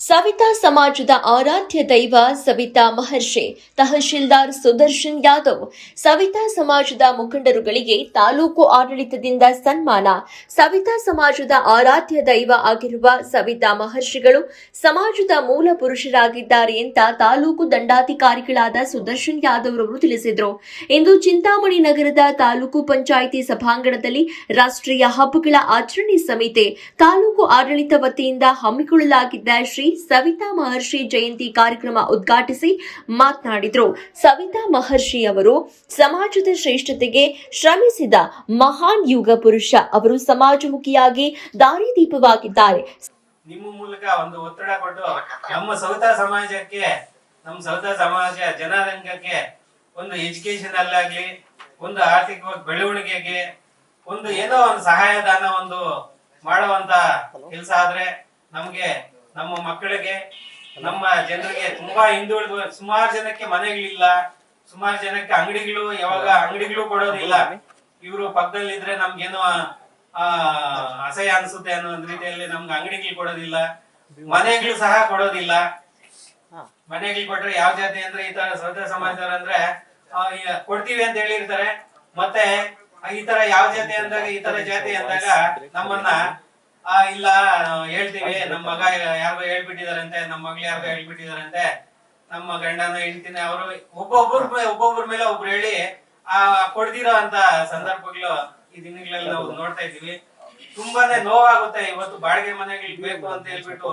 ಸವಿತಾ ಸಮಾಜದ ಆರಾಧ್ಯ ದೈವ ಸವಿತಾ ಮಹರ್ಷಿ, ತಹಶೀಲ್ದಾರ್ ಸುದರ್ಶನ್ ಯಾದವ್. ಸವಿತಾ ಸಮಾಜದ ಮುಖಂಡರುಗಳಿಗೆ ತಾಲೂಕು ಆಡಳಿತದಿಂದ ಸನ್ಮಾನ. ಸವಿತಾ ಸಮಾಜದ ಆರಾಧ್ಯ ದೈವ ಆಗಿರುವ ಸವಿತಾ ಮಹರ್ಷಿಗಳು ಸಮಾಜದ ಮೂಲ ಪುರುಷರಾಗಿದ್ದಾರೆ ಅಂತ ತಾಲೂಕು ದಂಡಾಧಿಕಾರಿಗಳಾದ ಸುದರ್ಶನ್ ಯಾದವ್ ಅವರು ತಿಳಿಸಿದರು. ಇಂದು ಚಿಂತಾಮಣಿ ನಗರದ ತಾಲೂಕು ಪಂಚಾಯಿತಿ ಸಭಾಂಗಣದಲ್ಲಿ ರಾಷ್ಟ್ರೀಯ ಹಬ್ಬಗಳ ಆಚರಣೆ ಸಮಿತಿ ತಾಲೂಕು ಆಡಳಿತ ವತಿಯಿಂದ ಹಮ್ಮಿಕೊಳ್ಳಲಾಗಿದ್ದ ಶ್ರೀ ಸವಿತಾ ಮಹರ್ಷಿ ಜಯಂತಿ ಕಾರ್ಯಕ್ರಮ ಉದ್ಘಾಟಿಸಿ ಮಾತನಾಡಿದರು. ಸವಿತಾ ಮಹರ್ಷಿ ಅವರು ಸಮಾಜದ ಶ್ರೇಷ್ಠತೆಗೆ ಶ್ರಮಿಸಿದ ಮಹಾನ್ ಯುಗ ಪುರುಷ. ಅವರು ಸಮಾಜಮುಖಿಯಾಗಿ ದಾರಿದೀಪವಾಗಿದ್ದಾರೆ. ನಿಮ್ಮ ಮೂಲಕ ಒಂದು ಒತ್ತಡ ಕೊಟ್ಟು ನಮ್ಮ ಸೌತ ಸಮಾಜಕ್ಕೆ, ನಮ್ಮ ಸೌತ ಸಮಾಜ ಜನರಂಗಕ್ಕೆ, ಒಂದು ಎಜುಕೇಶನ್ ಅಲ್ಲಾಗ್ಲಿ, ಒಂದು ಆರ್ಥಿಕವಾಗಿ ಬೆಳವಣಿಗೆಗೆ, ಒಂದು ಏನೋ ಒಂದು ಸಹಾಯದಾನ ಒಂದು ಮಾಡುವಂತ ಕೆಲಸ ಆದ್ರೆ ನಮ್ಗೆ ನಮ್ಮ ಮಕ್ಕಳಿಗೆ, ನಮ್ಮ ಜನರಿಗೆ ತುಂಬಾ ಹಿಂದುಳಿದ ಸುಮಾರು ಜನಕ್ಕೆ ಮನೆಗಳಿಲ್ಲ, ಸುಮಾರು ಜನಕ್ಕೆ ಅಂಗಡಿಗಳು, ಯಾವಾಗ ಅಂಗಡಿಗಳು ಕೊಡೋದಿಲ್ಲ ಇವರು ಪಕ್ಕದಲ್ಲಿ ಇದ್ರೆ ನಮ್ಗೇನೋ ಅಸಹ್ಯ ಅನ್ಸುತ್ತೆ ಅನ್ನೋ ರೀತಿಯಲ್ಲಿ ನಮ್ಗೆ ಅಂಗಡಿಗಳು ಕೊಡೋದಿಲ್ಲ. ಮನೆಗಳು ಸಹ ಕೊಡೋದಿಲ್ಲ. ಮನೆಗಳು ಕೊಟ್ರೆ ಯಾವ ಜಾತಿ ಅಂದ್ರೆ ಈ ತರ ಸ್ವತಃ ಸಮಾಜದವ್ರ ಅಂದ್ರೆ ಕೊಡ್ತೀವಿ ಅಂತ ಹೇಳಿರ್ತಾರೆ. ಮತ್ತೆ ಈ ತರ ಯಾವ ಜಾತಿ ಅಂದಾಗ, ಈ ತರ ಜಾತಿ ಅಂದಾಗ ನಮ್ಮನ್ನ ಆ ಇಲ್ಲ ಹೇಳ್ತೀವಿ. ನಮ್ಮ ಮಗ ಯಾರಿಗೋ ಹೇಳ್ಬಿಟ್ಟಿದಾರಂತೆ ನಮ್ಮ ಮಗಳು ಯಾರಿಗೋ ಹೇಳ್ಬಿಟ್ಟಿದಾರಂತೆ. ನಮ್ಮ ಗಂಡನ ಹೆಂಡತಿನ ಅವರು. ಒಬ್ಬೊಬ್ಬರ ಒಬ್ಬೊಬ್ಬರ ಮೇಲೆ ಒಬ್ರು ಹೇಳಿ ಆ ಕೊಡ್ದಿರೋ ಅಂತ ಸಂದರ್ಭಗಳು ಈ ದಿನಗಳಲ್ಲಿ ನಾವು ನೋಡ್ತಾ ಇದೀವಿ ತುಂಬಾನೇ ನೋವಾಗುತ್ತೆ. ಇವತ್ತು ಬಾಡಿಗೆ ಮನೆಗಳು ಬೇಕು ಅಂತ ಹೇಳ್ಬಿಟ್ಟು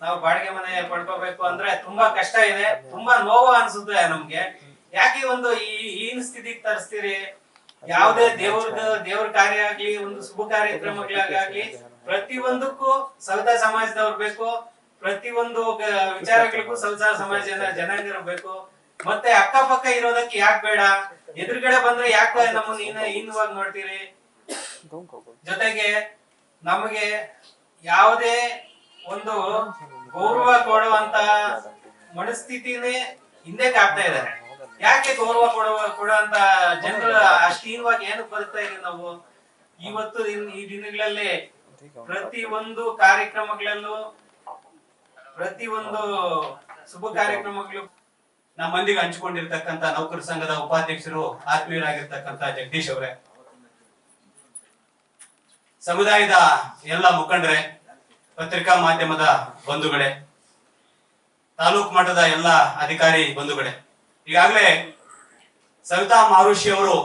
ನಾವು ಬಾಡಿಗೆ ಮನೆ ಪಡ್ಕೋಬೇಕು ಅಂದ್ರೆ ತುಂಬಾ ಕಷ್ಟ ಇದೆ. ತುಂಬಾ ನೋವು ಅನ್ಸುತ್ತೆ ನಮ್ಗೆ. ಯಾಕೆ ಒಂದು ಈ ಈನ್ ಸ್ಥಿತಿಗೆ ತರಿಸ್ತೀರಿ? ಯಾವುದೇ ದೇವ್ರದ ದೇವ್ರ ಕಾರ್ಯ ಆಗ್ಲಿ ಒಂದು ಶುಭ ಕಾರ್ಯಕ್ರಮಗಳಾಗ್ಲಿ ಪ್ರತಿ ಒಂದಕ್ಕೂ ಸವಿತಾ ಸಮಾಜದವ್ರು ಬೇಕು. ಪ್ರತಿಯೊಂದು ವಿಚಾರಗಳಿಗೂ ಸವಿತಾ ಸಮಾಜದ ಜನಾಂಗರು ಬೇಕು. ಮತ್ತೆ ಅಕ್ಕಪಕ್ಕ ಇರೋದಕ್ಕೆ ಯಾಕೆ ಬೇಡ? ಎದುರುಗಡೆ ಬಂದ್ರೆ ಯಾಕೆ ನಮ್ಮನ್ನ ಹೀನವಾಗಿ ನೋಡ್ತೀರಿ? ಜೊತೆಗೆ ನಮಗೆ ಯಾವುದೇ ಒಂದು ಗೌರವ ಕೊಡುವಂತ ಮನಸ್ಥಿತಿನೇ ಹಿಂದೆ ಆಗ್ತಾ ಇದ್ದಾರೆ. ಯಾಕೆ ಗೌರವ ಕೊಡುವ, ಕೊಡುವಂತ ಜನರು ಅಷ್ಟೀನ್ವಾಗಿ ಏನು ಬದುಕ್ತಾ ಇದೀವಿ ನಾವು? ಇವತ್ತು ಈ ದಿನಗಳಲ್ಲಿ ಪ್ರತಿ ಒಂದು ಕಾರ್ಯಕ್ರಮಗಳಲ್ಲೂ ಪ್ರತಿ ಒಂದು ಶುಭ ಕಾರ್ಯಕ್ರಮಗಳು ನಮ್ಮ ಮಂದಿಗೆ ಹಂಚಿಕೊಂಡಿರ್ತಕ್ಕಂತ ನೌಕರ ಸಂಘದ ಉಪಾಧ್ಯಕ್ಷರು ಆತ್ಮೀಯರಾಗಿರ್ತಕ್ಕಂತ ಜಗದೀಶ್ ಅವರೇ. ಸಮುದಾಯದ ಎಲ್ಲ ಮುಖಂಡರೆ, ಪತ್ರಿಕಾ ಮಾಧ್ಯಮದ ಬಂಧುಗಳೇ, ತಾಲೂಕು ಮಟ್ಟದ ಎಲ್ಲ ಅಧಿಕಾರಿ ಬಂಧುಗಳೇ. ಈಗಾಗಲೇ ಸವಿತಾ ಮಹರ್ಷಿ ಅವರು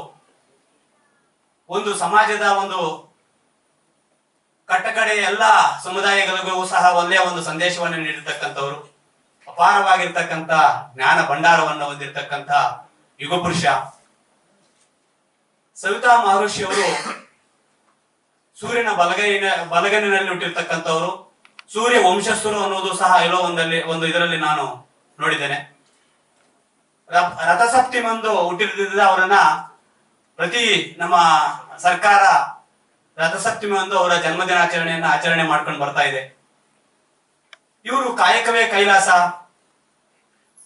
ಒಂದು ಸಮಾಜದ ಒಂದು ಕಟ್ಟಕಡೆ ಎಲ್ಲ ಸಮುದಾಯಗಳಿಗೂ ಸಹ ಒಂದೇ ಒಂದು ಸಂದೇಶವನ್ನು ನೀಡಿರ್ತಕ್ಕಂಥವ್ರು. ಅಪಾರವಾಗಿರ್ತಕ್ಕಂಥ ಜ್ಞಾನ ಭಂಡಾರವನ್ನು ಹೊಂದಿರತಕ್ಕಂಥ ಯುಗಪುರುಷ ಸವಿತಾ ಮಹರ್ಷಿ ಅವರು ಸೂರ್ಯನ ಬಲಗೈನ, ಬಲಗನಿನಲ್ಲಿ ಹುಟ್ಟಿರ್ತಕ್ಕಂಥವ್ರು. ಸೂರ್ಯ ವಂಶಸ್ಥರು ಅನ್ನೋದು ಸಹ ಎಲ್ಲೋ ಒಂದಲ್ಲಿ, ಒಂದು ಇದರಲ್ಲಿ ನಾನು ನೋಡಿದ್ದೇನೆ. ರ- ರಥಸಪ್ತಮಿಯಂದು ಹುಟ್ಟಿರ್ತಿದ್ದ ಅವರನ್ನ ಪ್ರತಿ ನಮ್ಮ ಸರ್ಕಾರ ರಥಸಪ್ತಮಿಯಂದು ಅವರ ಜನ್ಮದಿನಾಚರಣೆಯನ್ನ ಆಚರಣೆ ಮಾಡ್ಕೊಂಡು ಬರ್ತಾ ಇದೆ. ಇವರು ಕಾಯಕವೇ ಕೈಲಾಸ.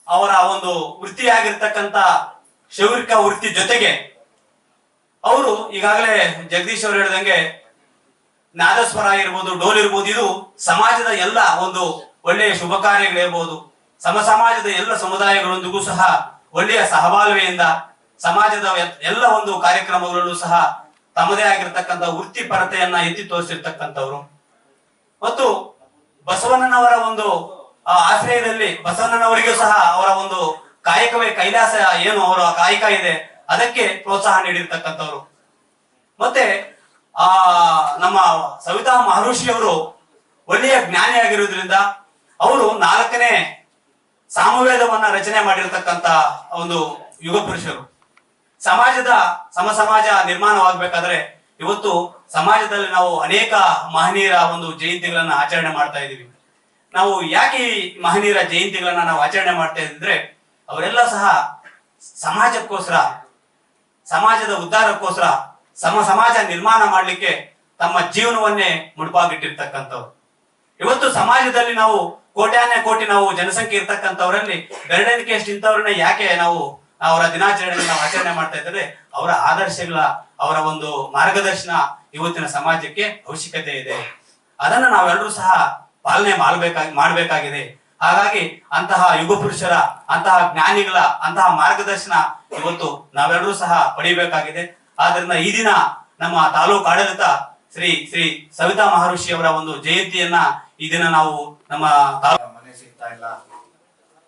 ಅವರ ಒಂದು ವೃತ್ತಿಯಾಗಿರ್ತಕ್ಕಂತ ಶೌರಿಕ ವೃತ್ತಿ ಜೊತೆಗೆ ಅವರು ಈಗಾಗಲೇ ಜಗದೀಶ್ ಅವರು ಹೇಳಿದಂಗೆ ನಾದಸ್ವರ ಇರ್ಬೋದು, ಡೋಲ್ ಇರ್ಬೋದು, ಇದು ಸಮಾಜದ ಎಲ್ಲ ಒಂದು ಒಳ್ಳೆಯ ಶುಭ ಕಾರ್ಯಗಳಿರ್ಬೋದು ಸಮ ಸಮಾಜದ ಎಲ್ಲ ಸಮುದಾಯಗಳೊಂದಿಗೂ ಸಹ ಒಳ್ಳೆಯ ಸಹಬಾಳ್ವೆಯಿಂದ, ಸಮಾಜದ ಎಲ್ಲ ಒಂದು ಕಾರ್ಯಕ್ರಮಗಳಲ್ಲೂ ಸಹ ತಮ್ಮದೇ ಆಗಿರ್ತಕ್ಕಂಥ ವೃತ್ತಿಪರತೆಯನ್ನ ಎತ್ತಿ ತೋರಿಸಿರ್ತಕ್ಕಂಥವ್ರು. ಮತ್ತು ಬಸವಣ್ಣನವರ ಒಂದು ಆಶ್ರಯದಲ್ಲಿ ಬಸವಣ್ಣನವರಿಗೂ ಸಹ ಅವರ ಒಂದು ಕಾಯಕವೇ ಕೈಲಾಸ ಏನು, ಅವರ ಕಾಯಕ ಇದೆ, ಅದಕ್ಕೆ ಪ್ರೋತ್ಸಾಹ ನೀಡಿರ್ತಕ್ಕಂಥವ್ರು. ಮತ್ತೆ, ಆ, ನಮ್ಮ ಸವಿತಾ ಮಹರ್ಷಿ ಅವರು ಒಳ್ಳೆಯ ಜ್ಞಾನಿಯಾಗಿರುವುದರಿಂದ ಅವರು ನಾಲ್ಕನೇ ಸಾಮವೇದವನ್ನ ರಚನೆ ಮಾಡಿರ್ತಕ್ಕಂತ ಒಂದು ಯುಗ ಪುರುಷರು. ಸಮಾಜದ ಸಮ ಸಮಾಜ ನಿರ್ಮಾಣವಾಗಬೇಕಾದ್ರೆ ಇವತ್ತು ಸಮಾಜದಲ್ಲಿ ನಾವು ಅನೇಕ ಮಹನೀಯರ ಒಂದು ಜಯಂತಿಗಳನ್ನ ಆಚರಣೆ ಮಾಡ್ತಾ ಇದ್ದೀವಿ. ನಾವು ಯಾಕೆ ಮಹನೀಯರ ಜಯಂತಿಗಳನ್ನ ನಾವು ಆಚರಣೆ ಮಾಡ್ತಾ ಇದ್ರೆ ಅವರೆಲ್ಲ ಸಹ ಸಮಾಜಕ್ಕೋಸ್ಕರ, ಸಮಾಜದ ಉದ್ಧಾರಕ್ಕೋಸ್ಕರ, ಸಮ ಸಮಾಜ ನಿರ್ಮಾಣ ಮಾಡಲಿಕ್ಕೆ ತಮ್ಮ ಜೀವನವನ್ನೇ ಮುಡುಪಾಗಿಟ್ಟಿರ್ತಕ್ಕಂಥವ್ರು. ಇವತ್ತು ಸಮಾಜದಲ್ಲಿ ನಾವು ಕೋಟ್ಯಾನೆ ಕೋಟಿ ನಾವು ಜನಸಂಖ್ಯೆ ಇರ್ತಕ್ಕಂಥವ್ರಲ್ಲಿ ಬೆರಡೆಣಿಕೆಯಷ್ಟು ಇಂಥವ್ರನ್ನ ಯಾಕೆ ನಾವು ಅವರ ದಿನಾಚರಣೆಯನ್ನು ನಾವು ಆಚರಣೆ ಮಾಡ್ತಾ ಇದ್ದಾರೆ ಅವರ ಆದರ್ಶಗಳ, ಅವರ ಒಂದು ಮಾರ್ಗದರ್ಶನ ಇವತ್ತಿನ ಸಮಾಜಕ್ಕೆ ಅವಶ್ಯಕತೆ ಇದೆ. ಅದನ್ನ ನಾವೆಲ್ಲರೂ ಸಹ ಪಾಲನೆ ಮಾಡಬೇಕಾಗಿ, ಮಾಡಬೇಕಾಗಿದೆ. ಹಾಗಾಗಿ ಅಂತಹ ಯುಗ ಪುರುಷರ, ಅಂತಹ ಜ್ಞಾನಿಗಳ, ಅಂತಹ ಮಾರ್ಗದರ್ಶನ ಇವತ್ತು ನಾವೆಲ್ಲರೂ ಸಹ ಪಡಿಬೇಕಾಗಿದೆ. ಆದ್ರಿಂದ ಈ ದಿನ ನಮ್ಮ ತಾಲೂಕು ಆಡಳಿತ ಶ್ರೀ ಶ್ರೀ ಸವಿತಾ ಮಹರ್ಷಿ ಅವರ ಒಂದು ಜಯಂತಿಯನ್ನ ಈ ದಿನ ನಾವು ನಮ್ಮ ಮನೆ ಸಿಗ್ತಾ ಇಲ್ಲ.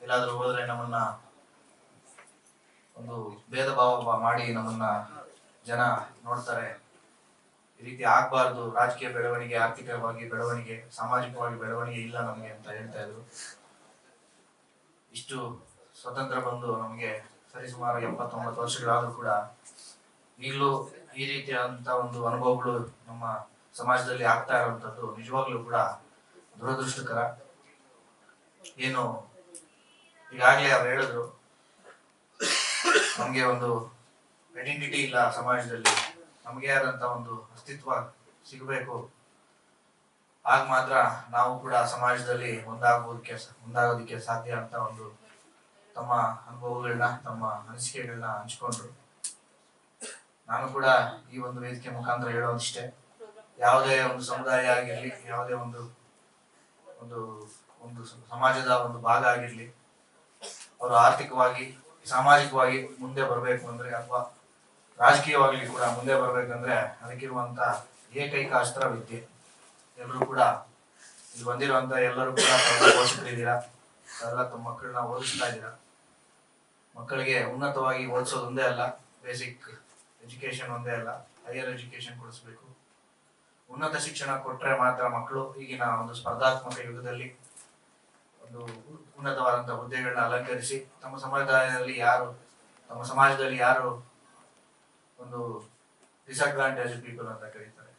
ಎಲ್ಲಾದ್ರೂ ಹೋದ್ರೆ ನಮ್ಮನ್ನ ಒಂದು ಭೇದ ಭಾವ ಮಾಡಿ ನಮ್ಮನ್ನ ಜನ ನೋಡ್ತಾರೆ. ಈ ರೀತಿ ಆಗ್ಬಾರ್ದು. ರಾಜಕೀಯ ಬೆಳವಣಿಗೆ, ಆರ್ಥಿಕವಾಗಿ ಬೆಳವಣಿಗೆ, ಸಾಮಾಜಿಕವಾಗಿ ಬೆಳವಣಿಗೆ ಇಲ್ಲ ನಮಗೆ ಅಂತ ಹೇಳ್ತಾ ಇದ್ರು. ಇಷ್ಟು ಸ್ವತಂತ್ರ ಬಂದು ನಮಗೆ ಸರಿಸುಮಾರು ಎಪ್ಪತ್ತೊಂಬತ್ತು ವರ್ಷಗಳಾದ್ರೂ ಕೂಡ ಈಗಲೂ ಈ ರೀತಿಯಾದಂತ ಒಂದು ಅನುಭವಗಳು ನಮ್ಮ ಸಮಾಜದಲ್ಲಿ ಆಗ್ತಾ ಇರುವಂತದ್ದು ನಿಜವಾಗ್ಲೂ ಕೂಡ ದುರದೃಷ್ಟಕರ. ಏನು ಈಗಾಗ್ಲೇ ಅವ್ರು ಹೇಳಿದ್ರು ನಮಗೆ ಒಂದು ಐಡೆಂಟಿಟಿ ಇಲ್ಲ ಸಮಾಜದಲ್ಲಿ. ನಮಗೆ ಆದಂತ ಒಂದು ಅಸ್ತಿತ್ವ ಸಿಗಬೇಕು. ಆಗ ಮಾತ್ರ ನಾವು ಕೂಡ ಸಮಾಜದಲ್ಲಿ ಒಂದಾಗುವುದಕ್ಕೆ ಒಂದಾಗೋದಕ್ಕೆ ಸಾಧ್ಯ ಅಂತ ಒಂದು ತಮ್ಮ ಅನುಭವಗಳನ್ನ, ತಮ್ಮ ಅನಿಸಿಕೆಗಳನ್ನ ಹಂಚ್ಕೊಂಡ್ರು. ನಾನು ಕೂಡ ಈ ಒಂದು ವೇದಿಕೆ ಮುಖಾಂತರ ಹೇಳೋದಿಷ್ಟೇ. ಯಾವುದೇ ಒಂದು ಸಮುದಾಯ ಆಗಿರಲಿ, ಯಾವುದೇ ಒಂದು ಒಂದು ಒಂದು ಸಮಾಜದ ಒಂದು ಭಾಗ ಆಗಿರಲಿ, ಅವರು ಆರ್ಥಿಕವಾಗಿ ಸಾಮಾಜಿಕವಾಗಿ ಮುಂದೆ ಬರಬೇಕು ಅಂದ್ರೆ ಅಥವಾ ರಾಜಕೀಯವಾಗಿ ಕೂಡ ಮುಂದೆ ಬರಬೇಕಂದ್ರೆ ಅದಕ್ಕಿರುವಂತ ಏಕೈಕ ಅಸ್ತ್ರ ವಿದ್ಯೆ ಎಲ್ಲರೂ ಕೂಡ ಇಲ್ಲಿ ಬಂದಿರುವಂತ ಎಲ್ಲರೂ ಕೂಡ ಪೋಷಕರಿದ್ದೀರಾ ಎಲ್ಲ ತಮ್ಮ ಮಕ್ಕಳನ್ನ ಓದಿಸ್ತಾ ಇದ್ದೀರಾ? ಮಕ್ಕಳಿಗೆ ಉನ್ನತವಾಗಿ ಓದಿಸೋದು ಒಂದೇ ಅಲ್ಲ ಬೇಸಿಕ್ ಎಜುಕೇಶನ್ ಒಂದೇ ಅಲ್ಲ ಹೈಯರ್ ಎಜುಕೇಶನ್ ಕೊಡಿಸ್ಬೇಕು. ಉನ್ನತ ಶಿಕ್ಷಣ ಕೊಟ್ಟರೆ ಮಾತ್ರ ಮಕ್ಕಳು ಈಗಿನ ಒಂದು ಸ್ಪರ್ಧಾತ್ಮಕ ಯುಗದಲ್ಲಿ ಉನ್ನತವಾದಂತಹ ಹುದ್ದೆಗಳನ್ನ ಅಲಂಕರಿಸಿ ತಮ್ಮ ಸಮುದಾಯದಲ್ಲಿ ಯಾರು, ತಮ್ಮ ಸಮಾಜದಲ್ಲಿ ಯಾರು ಒಂದು ಡಿಸಡ್ವಾಂಟೇಜ್ ಪೀಪಲ್ ಅಂತ ಕರೀತಾರೆ.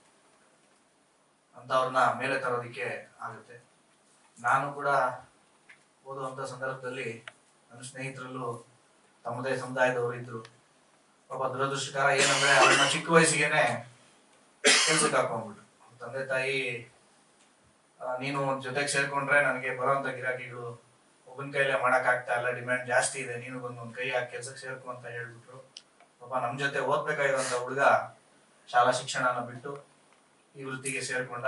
ಅಂತವ್ರನ್ನ ಮೇಲೆ ತರೋದಕ್ಕೆ ಆಗುತ್ತೆ. ನಾನು ಕೂಡ ಓದುವಂಥ ಸಂದರ್ಭದಲ್ಲಿ ನನ್ನ ಸ್ನೇಹಿತರಲ್ಲೂ ತಮ್ಮದೇ ಸಮುದಾಯದವರು ಇದ್ರು. ಪಾಪ ದುರದೃಷ್ಟಕರ ಏನಂದ್ರೆ ಅವ್ರನ್ನ ಚಿಕ್ಕ ವಯಸ್ಸಿಗೆನೆ ಕೆಲ್ಸಕ್ಕೆ ಹಾಕೊಂಡ್ಬಿಟ್ರು. ತಂದೆ ತಾಯಿ ನೀನು ಜೊತೆಗೆ ಸೇರ್ಕೊಂಡ್ರೆ ನನಗೆ ಬರೋಂತ ಗಿರಾಕಿಗಳು ಒಬ್ಬನ ಕೈಲೇ ಮಾಡಕ್ ಆಗ್ತಾ ಇಲ್ಲ ಡಿಮ್ಯಾಂಡ್ ಜಾಸ್ತಿ ಇದೆ, ನೀನು ಬಂದು ಒಂದ್ ಕೈ ಹಾಕಿ ಕೆಲ್ಸಕ್ಕೆ ಸೇರ್ಕು ಅಂತ ಹೇಳ್ಬಿಟ್ರು. ಪಾಪ ನಮ್ ಜೊತೆ ಓದ್ಬೇಕಾಗಿರುವಂತ ಹುಡುಗ ಶಾಲಾ ಶಿಕ್ಷಣನ ಬಿಟ್ಟು ಈ ವೃತ್ತಿಗೆ ಸೇರ್ಕೊಂಡ